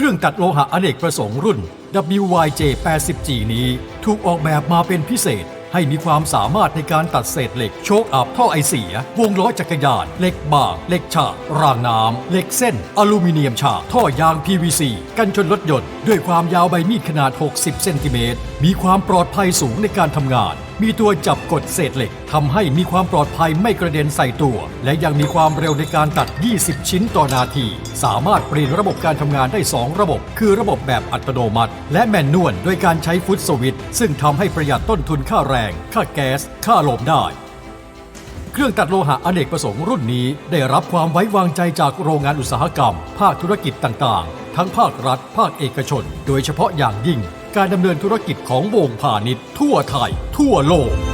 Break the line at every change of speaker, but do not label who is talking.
เครื่องตัดโลหะอเนกประสงค์รุ่น WYJ 80G นี้ถูกออกแบบมาเป็นพิเศษ ให้มีความสามารถในการตัดเศษเหล็กโชคอัพท่อไอเสีย วงล้อจักรยาน เหล็กบางเหล็กฉากรางน้ำเหล็กเส้น อลูมิเนียมฉาก ท่อยาง PVC กันชนรถยนต์ ด้วยความยาวใบมีดขนาด 60 เซนติเมตรมีความปลอดภัยสูงในการทำงาน มีตัวจับกดเศษเหล็กทำให้มีความปลอดภัยไม่กระเด็นใส่ตัว และยังมีความเร็วในการตัด 20 ชิ้นต่อนาที สามารถเปลี่ยนระบบการทำงานได้ 2 ระบบ คือระบบแบบอัตโนมัติ และแมนนวลโดยการใช้ฟุตสวิตช์ซึ่งทำให้ประหยัดต้นทุนค่าแรง ค่าแก๊ส ค่าลมได้เครื่องตัดโลหะอเนกประสงค์รุ่นนี้ได้รับความไว้วางใจจากโรงงานอุตสาหกรรม ภาคธุรกิจต่างๆ ทั้งภาครัฐ ภาคเอกชน โดยเฉพาะอย่างยิ่ง การดำเนินธุรกิจของวงพาณิชย์ทั่วไทย ทั่วโลก